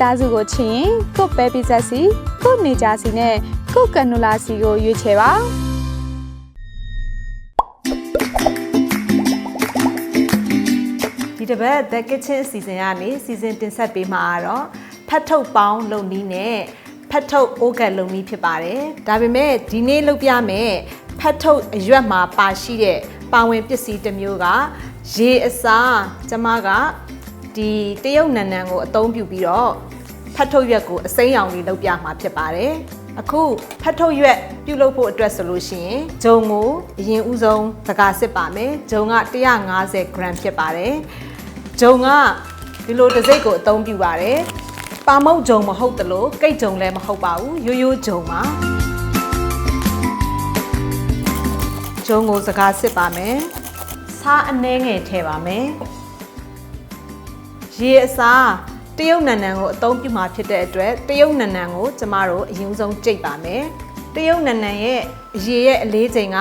သားစုကိုချစ်ရင်ကို့ပဲပီဇက်စီကို့နေကြစီနဲ့ကို့ကနူလာစီကိုရွေးချယ်ပါဒီတစ်ပတ် The Kitchen အစီအစဉ်ကနေစီစဉ်တင်ဆက်ပေးမှာကတော့ဖတ်ထုတ်ပေါင်းလုပ်နည်းနဲ့ဖတ်ထုတ်အိုးကတ်လုပ်နည်းဖြစ်ပါတယ်။ဒါပေမဲ့ဒီနေ့လုပ်ပြမယ်ဖတ်ထုတ်အရွက်မှာပါရှိတဲ့ပါဝင်ပစ္စည်းတစ်မျိုးကရေအစားကျမကဒီတရုတ်နန်နန်ကိုအသုံးပြုပြီးတော့ဖ တ်ထုတ်ရွက်ကိုအစိမ်းရောင်လေးလုပ်ပြမှာဖြစ်ပါတယ်။အခုဖတ်ထုတ်ရွက်ပြုလုပ်ဖို့အတွက်ဆိုလို့ရှိရင်ဂျုံကိုအရင်ဦးဆုံးစကားစစ်ပါမယ်။ဂျုံက150 gram ဖြစ်ပါတယ်။ဂျုံကဒီလိုတစ်စိတ်ကိုအသုံးပြုပါတယ်။ပါမုတ်ဂျုံမဟုတ်တလို့ကိတ်ဂျုံလည်းမဟုတ်ပါဘူး။ရိုးရိုးဂျုံပါ။ဂျုံကိုစကားစစ်ပါမယ်။စားအနှဲငယ်ထည့်ပါမယ်။ရေအစား တရုတ်နန်နန်ကိုအသုံးပြုမှာဖြစ်တဲ့အတွက်တရုတ်နန်နန်ကိုကျမတို့အရင်ဆုံးကြိတ်ပါမယ်။တရုတ်နန်နန်ရဲ့ရေရဲ့အလေးချိန်က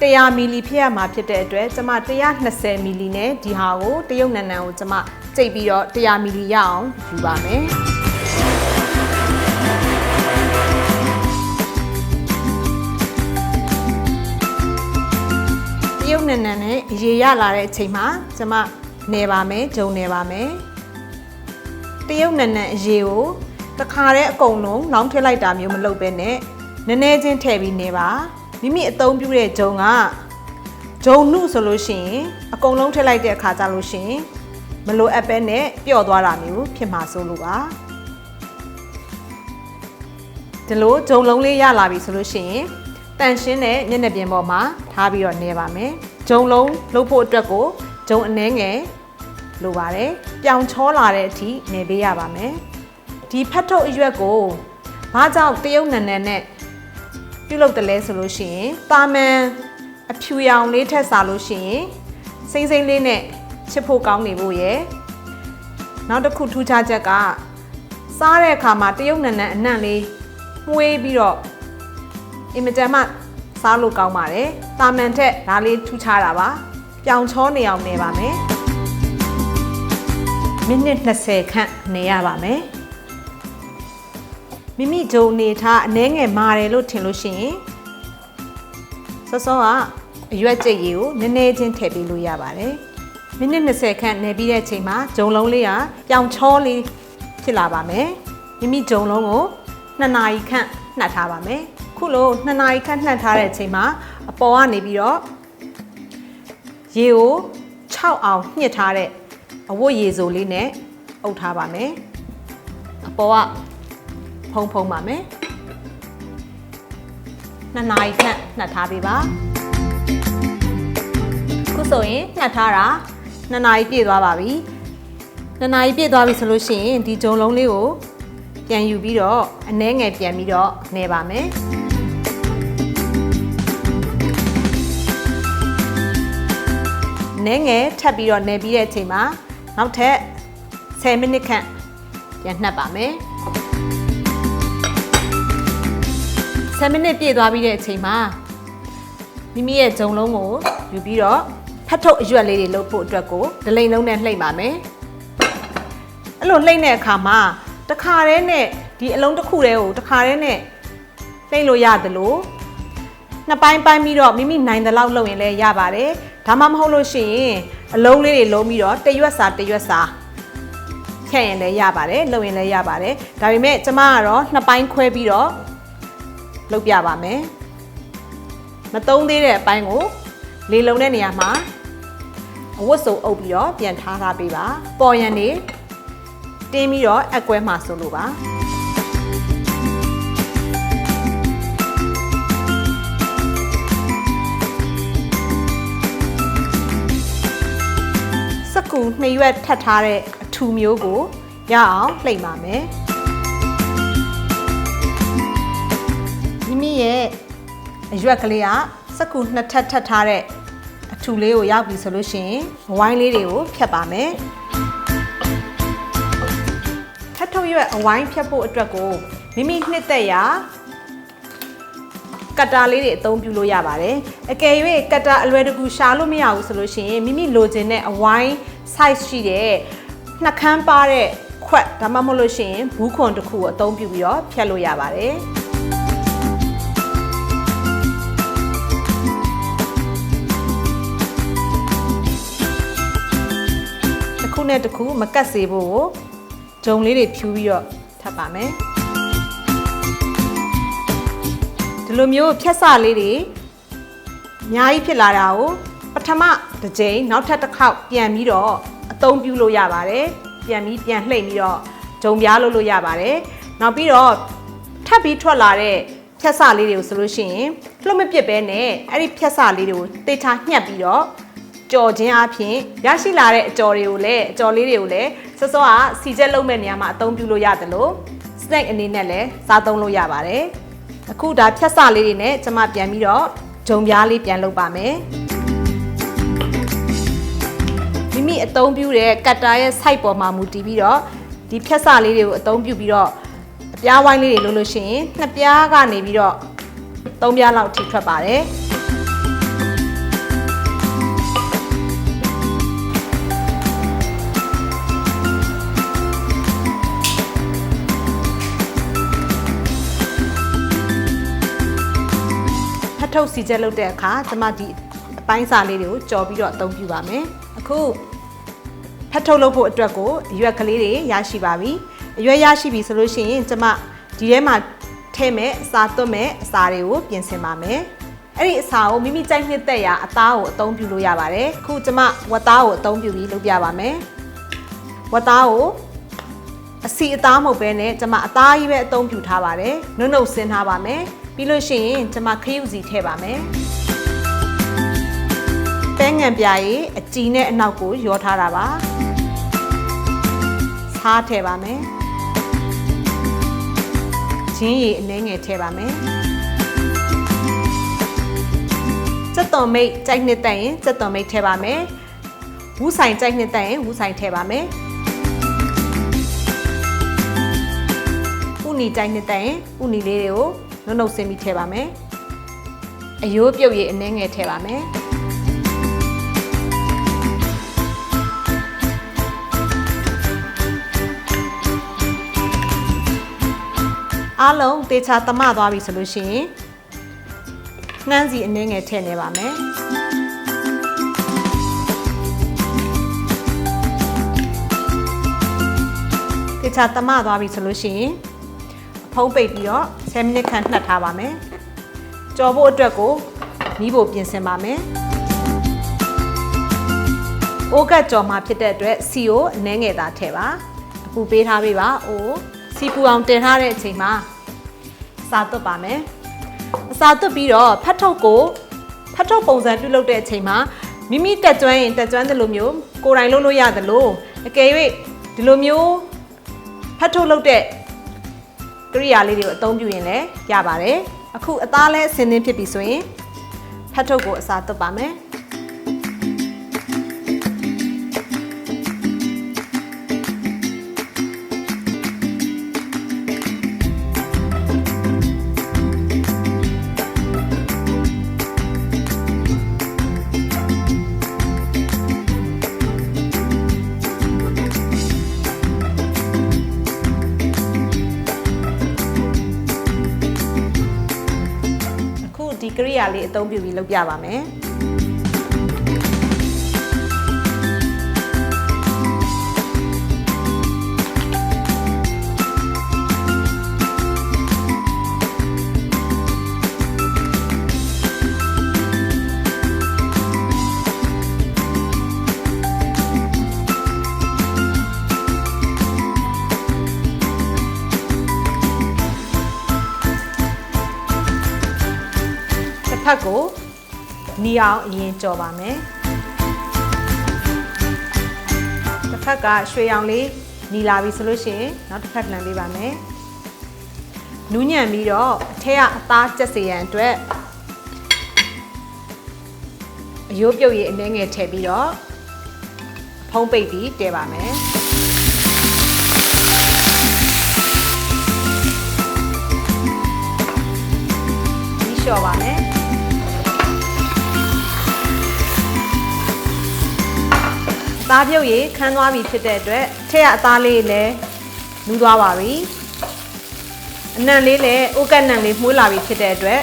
100မီလီဖြစ်ရမှာဖြစ်တဲ့အတွက်ကျမ120မီလီနဲ့ဒီဟာကိုတရုတ်နန်နန်ကိုကျမကြိတ်ပြီးတော့100မီလီရအောင်ယူပါမယ်။တရုတ်နန်နန်နဲ့ရေရလာတဲ့အချိန်မှာကျမနေပါမယ်ဂျုံနေပါမယ် တရုတ်နန်နန်အရေကိုတခါတည်းအကုန်လုံးလောင်းထည့်လိုက်တာမျိုးမလုပ်ဘဲနဲ့နည်းနည်းချင်းထည့်ပြီးနေပါမိမိအသုံးပြုတဲ့ဂျုံကဂျုံနုဆိုလို့ရှိရင်အကုန်လုံးထည့်လိုက်တဲ့အခါကျလို့ရှိရင်မလိုအပ်ပဲနဲ့ပျော့သွားတာမျိုးဖြစ်မှာစိုးလို့ပါဒီလိုဂျုံလုံးလေးရလာပြီဆိုလို့ရှိရင်တန်ရှင်းတဲ့မျက်နှာပြင်ပေါ်မှာထားပြီးတော့နေပါမယ်ဂျုံလုံးလုပ်ဖို့အတွက်ကိုဂျုံအနှဲငယ်လိုပါတယ် ပြောင်ချောလာတဲ့အထိနေပေးရပါမယ်ဒီဖတ်ထုတ်အရွက်ကိုဘာကြောင့်တရုတ်နန်နန်နဲ့ပြုတ်လုပ်တယ်လဲဆိုလို့ရှိရင်တာမန်အဖြူရောင်လေးထက်စားလို့ရှိရင်စိမ့်စိမ့်လေးနဲ့ချစ်ဖို့ကောင်းနေဖို့ရယ်နောက်တစ်ခုထူးခြားချက်ကစားတဲ့အခါမှာတရုတ်နန်နန်အနံ့လေးမှုေးပြီးတော့အင်မတန်မှစားလို့ကောင်းပါတယ်တာမန်ထက်ဒါလေးထူးခြားတာပါပြောင်ချောနေအောင်နေပါမယ် မိနစ်20ခန့်နေရပါမယ်မိမိဂျုံနေထားအနှဲငယ်မာတယ်လို့ထင်လို့ရှိရင်စောစောကအရွက်ကြိတ်ရည်ကိုနည်းနည်းချင်းထည့်ပေးလို့ရပါတယ်မိနစ်20ခန့်နေပြီးတဲ့အချိန်မှာဂျုံလုံးလေးကပြောင်ချောလေးဖြစ်လာပါမယ်မိမိဂျုံလုံးကို2နာရီခန့်နှက်ထားပါမယ်ခုလို2နာရီခန့်နှက်ထားတဲ့အချိန်မှာအပေါ်ကနေပြီးတော့ရေကို6အောင်ညှစ်ထားတဲ့ အဝတ်ရေစိုးလေးနဲ့အုပ်ထားပါမယ်အပေါ်ကဖုံဖုံပါမယ်နှစ်နာရီခန့်နှက်ထားပေးပါခုဆိုရင်နှက်ထားတာနှစ်နာရီပြည့်သွားပါပြီနှစ်နာရီပြည့်သွားပြီဆိုလို့ရှိရင်ဒီဂျုံလုံးလေးကိုပြန်ယူပြီးတော့အနှဲငယ်ပြန်ပြီးတော့နေပါမယ်နဲငယ်ထပ်ပြီးတော့နေပြီးတဲ့အချိန်မှာ နောက်ထပ်10မိနစ်ခန့်ပြန်နှက်ပါမယ်10မိနစ်ပြည့်သွားပြီးတဲ့အချိန်မှာမိမိရဲ့ဂျုံလုံးကိုယူပြီးတော့ဖတ်ထုတ်အရွက်လေးတွေလုပ်ဖို့အတွက်ကိုဒလိန်လုံးနဲ့လှိမ့်ပါမယ်အဲ့လိုလှိမ့်တဲ့အခါမှာတခါတည်းနဲ့ဒီအလုံးတစ်ခုတည်းကိုတခါတည်းနဲ့လှိမ့်လို့ရတယ်လို့နှစ်ပိုင်းပိုင်းပြီးတော့မိမိနိုင်တဲ့လောက်လုပ်ရင်လည်းရပါတယ်ဒါမှမဟုတ်လို့ရှိရင် အလုံးလေးတွေလုံးပြီးတော့တရွက်စာတရွက်စာဖြတ်ရင်လည်းရပါတယ်လုပ်ရင်လည်းရပါတယ်ဒါပေမဲ့ကျမကတော့နှစ်ပိုင်းခွဲပြီးတော့လုပ်ပြပါမယ်မသုံးသေးတဲ့အပိုင်းကိုလေလုံးတဲ့နေရာမှာအဝတ်စုံအုပ်ပြီးတော့ပြန်ထားထားပေးပါပေါ်ရန်နေတင်းပြီးတော့အကွဲမှာဆိုလို့ပါ က္ကူနှစ်ရွက်ထပ်ထားတဲ့အထူမျိုးကိုရအောင်လှိမ့်ပါမယ်မိမိရဲ့အရွက်ကလေးကစက္ကူနှစ်ထပ်ထပ်ထားတဲ့အထူလေးကိုရောက်ပြီဆိုလို့ရှိရင်ဝိုင်းလေးတွေကိုဖြတ်ပါမယ်ထပ်ထုတ်ရွက်အဝိုင်းဖြတ်ဖို့အတွက်ကိုမိမိနှစ်သက်ရာကတ်တာလေးတွေအသုံးပြုလို့ရပါတယ်အကယ်၍ကတ်တာအလွယ်တကူရှာလို့မရဘူးဆိုလို့ရှိရင်မိမိလိုချင်တဲ့အဝိုင်း size ရှိတဲ့နှာခမ်းပါတဲ့ခွက်ဒါမှမဟုတ်လို့ရှိရင်ဘူးခွန်တစ်ခုကိုအသုံးပြုပြီးတော့ဖြတ်လို့ရပါတယ်တစ်ခုနဲ့တစ်ခုမကတ်စေဖို့ကိုဂျုံလေးတွေဖြူပြီးတော့ထပ်ပါမယ်ဒီလိုမျိုးဖြတ်စလေးတွေအများကြီးဖြစ်လာတာကိုပ ထမတစ်ကြိမ်နောက်ထပ်တစ်ခေါက်ပြန်ပြီးတော့အသုံးပြုလို့ရပါတယ်ပြန်ပြီးပြန်လှိမ့်ပြီးတော့ဂျုံပြားလုပ်လို့ရပါတယ်နောက်ပြီးတော့ထပ်ပြီးထွက်လာတဲ့ဖြတ်စလေးတွေကိုဆိုလို့ရှိရင်လှုပ်မပစ်ပဲနဲ့အဲ့ဒီဖြတ်စလေးတွေကိုတေချာညှက်ပြီးတော့ကြော်ခြင်းအပြင်ရရှိလာတဲ့အကြော်တွေကိုလည်းအကြော်လေးတွေကိုလည်းစောစောကစီချက်လုံးမဲ့နေရာမှာအသုံးပြုလို့ရတယ်လို့ snack အနေနဲ့လည်းစားသုံးလို့ရပါတယ်အခုဒါဖြတ်စလေးတွေနဲ့ကျွန်မပြန်ပြီးတော့ဂျုံပြားလေးပြန်လုပ်ပါမယ် မိမိအသုံးပြုတဲ့ကတ်တာရဲ့ site ပေါ်မှာမူတည်ပြီးတော့ဒီဖြတ်စလေးတွေကိုအသုံးပြုပြီးတော့အပြားဝိုင်းလေးတွေလုပ်လို့ရှိရင်နှစ်ပြားကနေပြီးတော့သုံးပြားလောက်ထိထွက်ပါတယ်ဖတ်ထုတ်စီချက်လုပ်တဲ့အခါကျမဒီအပိုင်းစာလေးတွေကိုကြော်ပြီးတော့အသုံးပြုပါမယ်အ ခုဖတ်ထုတ်လုပ်ဖို့အတွက်ကိုအရွက်ကလေးတွေရရှိပါပြီအရွက်ရရှိပြီဆိုလို့ရှိရင်ကျမဒီထဲမှာထည့်မဲ့အစာသွတ်မဲ့အစာတွေကိုပြင်ဆင်ပါမယ်အဲ့ဒီအစာကိုမိမိကြိုက်နှစ်သက်ရာအသားကိုအသုံးပြုလို့ရပါတယ်အခုကျမဝတ်သားကိုအသုံးပြုပြီးလုပ်ပြပါမယ်ဝတ်သားကိုအစီအသားမဟုတ်ဘဲနဲ့ကျမအသားကြီးပဲအသုံးပြုထားပါတယ်နှုတ်နှုတ်ဆင်းထားပါမယ်ပြီးလို့ရှိရင်ကျမခရုစီထည့်ပါမယ် ပဲငံပြားကြီးအကြည်နဲ့အနောက်ကိုရောထားတာပါစားထည့်ပါမယ်ချင်းရည်အနှဲငယ်ထည့်ပါမယ်စက်တော်မိတ်ကြိုက်နှစ်တက်ရင်စက်တော်မိတ်ထည့်ပါမယ်ဝူးဆိုင်ကြိုက်နှစ်တက်ရင်ဝူးဆိုင်ထည့်ပါမယ်ဥနီကြိုက်နှစ်တက်ရင်ဥနီလေးတွေကိုနှုတ်နှုတ်ဆင်းပြီးထည့်ပါမယ်အယိုးပြုတ်ရည်အနှဲငယ်ထည့်ပါမယ် အားလုံးတေချာသမသွားပြီဆိုလို့ရှိရင်နှမ်းစီအနှဲငယ်ထည့်နေပါမယ်တေချာသမသွားပြီဆိုလို့ရှိရင်ဖုံးပိတ်ပြီးတော့10မိနစ်ခန့်နှက်ထားပါမယ်။ကြော်ဖို့အတွက်ကိုမီးဖို့ပြင်ဆင်ပါမယ်။အိုးကတ်ကြော်မှာဖြစ်တဲ့အတွက်စီကိုအနှဲငယ်သာထည့်ပါ။အပူပေးထားပေးပါ။အိုး စီပူအောင်တင်ထားတဲ့အချိန်မှာစာသွတ်ပါမယ်။အစာသွတ်ပြီးတော့ဖတ်ထုတ်ကိုဖတ်ထုတ်ပုံစံပြုလုပ်တဲ့အချိန်မှာမိမိတက်ကျွမ်းရင်တက်ကျွမ်းတယ်လို့မျိုးကိုယ်တိုင်လုပ်လို့ရတယ်လို့အကယ်၍ဒီလိုမျိုးဖတ်ထုတ်လုပ်တဲ့ကရိယာလေးတွေကိုအသုံးပြုရင်လည်းရပါတယ်အခုအသားလဲအစင်းသင်းဖြစ်ပြီဆိုရင်ဖတ်ထုတ်ကိုအစားသွတ်ပါမယ် လေးအသုံးပြုပြီးလုပ်ပြပါမယ် က်ကိုနီအောင်အရင်ကြော်ပါမယ်တစ်ဖက်ကရွှေရောင်လေးနီလာပြီဆိုလို့ရှိရင်နောက်တစ်ဖက်လှန်ပေးပါမယ်နူးညံ့ပြီးတော့အထက်ကအသားကျက်စေရန်အတွက်အယိုးပြုတ်ရည်အနှဲငယ်ထည့်ပြီးတော့ဖုံးပိတ်ပြီးတည်ပါမယ်ဒီလျှော်ပါမယ် သားပြုတ်ရည်ခန်းသွားပြီဖြစ်တဲ့အတွက်ထက်ရအသားလေးလည်းနူးသွားပါပြီအနံလေးလည်းအိုကက်နံလေးမှုေးလာပြီဖြစ်တဲ့အတွက်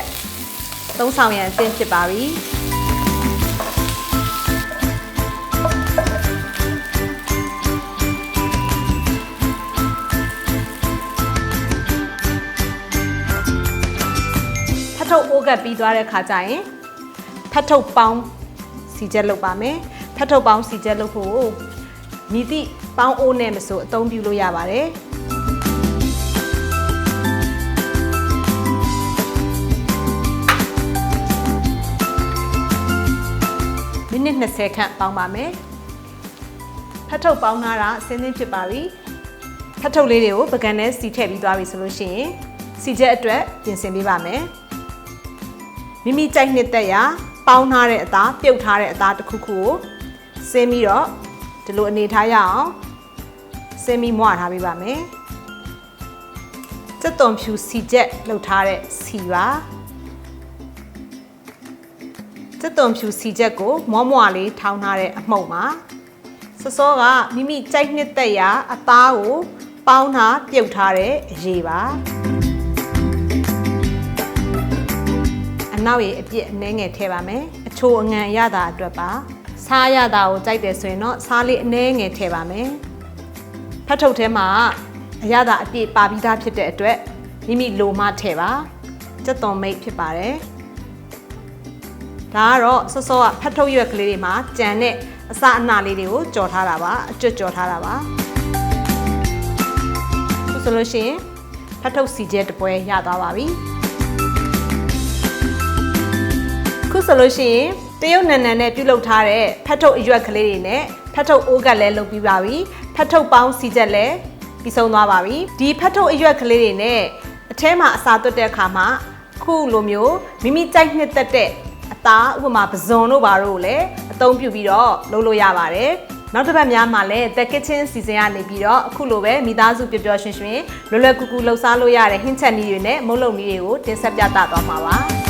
သုံးဆောင်ရန်အသင့်ဖြစ်ပါပြီဖတ်ထုတ်အိုကက်ပြီးသွားတဲ့ခါကျရင်ဖတ်ထုတ်ပေါင်းစီချက်လုပ်ပါမယ် ဖတ်ထုတ်ပေါင်းစီချက်လုပ်ဖို့မြည်သည့်ပေါင်းအိုးနဲ့မဆိုအသုံးပြုလို့ရပါတယ်မိနစ်20ခန့်ပေါင်းပါမယ်ဖတ်ထုတ်ပေါင်းထားတာအစင်းသင်းဖြစ်ပါပြီဖတ်ထုတ်လေးတွေကိုပကံနဲ့စီထည့်ပြီးသွားပြီဆိုလို့ရှိရင်စီချက်အတွက်ပြင်ဆင်ပေးပါမယ်မိမိကြိုက်နှစ်သက်ရာပေါင်းထားတဲ့အသားပြုတ်ထားတဲ့အသားတစ်ခုခုကို ဆင်းပြီးတော့ဒီလိုအနေထားရအောင်ဆင်းပြီးမွာထားပေးပါမယ်စက်သွန်ဖြူစီချက်လှုပ်ထားတဲ့စီပါစက်သွန်ဖြူစီချက်ကိုမောမွာလေးထောင်းထားတဲ့အမှုံပါစစောကမိမိကြိုက်နှစ်သက်ရာအသားကိုပေါင်းထားပြုတ်ထားတဲ့အရေးပါအနောက်ရဲ့အပြစ်အနှဲငယ်ထည့်ပါမယ်အချိုအငံရတာအတွက်ပါ စားရတာကိုကြိုက်တယ်ဆိုရင်တော့စားလေးအနှဲငယ်ထည့်ပါမယ်ဖတ်ထုတ်ထဲမှာအရသာအပြည့်ပါပြီးသားဖြစ်တဲ့အတွက်မိမိလိုမှထည့်ပါစက်သွန်မိတ်ဖြစ်ပါတယ်ဒါကတော့စောစောကဖတ်ထုတ်ရွက်ကလေးတွေမှာကြံတဲ့အစအနလေးတွေကိုကြော်ထားတာပါအကျွတ်ကြော်ထားတာပါအခုဆိုလို့ရှိရင်ဖတ်ထုတ်စီကျဲတစ်ပွဲရသွားပါပြီခုဆိုလို့ရှိရင် တရုတ်နန်နန်နဲ့ပြုတ်လုထားတဲ့ဖတ်ထုတ်အရွက်ကလေးတွေနဲ့ဖတ်ထုတ်အိုးကလည်းလုပ်ပြီးပါပြီဖတ်ထုတ်ပေါင်းစီချက်လည်းပြီးဆုံးသွားပါပြီဒီဖတ်ထုတ်အရွက်ကလေးတွေနဲ့အထဲမှာအစာသွတ်တဲ့အခါမှာခုလိုမျိုးမိမိကြိုက်နှစ်သက်တဲ့အသားဥပမာပဇွန်တို့ဘာတို့ကိုလည်းအသုံးပြုပြီးတော့လုပ်လို့ရပါတယ်နောက်တစ်ပတ်များမှာလည်း The Kitchen စီစဉ်ကနေပြီးတော့အခုလိုပဲမိသားစုပျော်ပျော်ရွှင်ရွှင်လွယ်လွယ်ကူကူလှူစားလို့ရတဲ့ဟင်းချက်နည်းတွေနဲ့မုတ်လုံနည်းတွေကိုတင်ဆက်ပြသသွားမှာပါ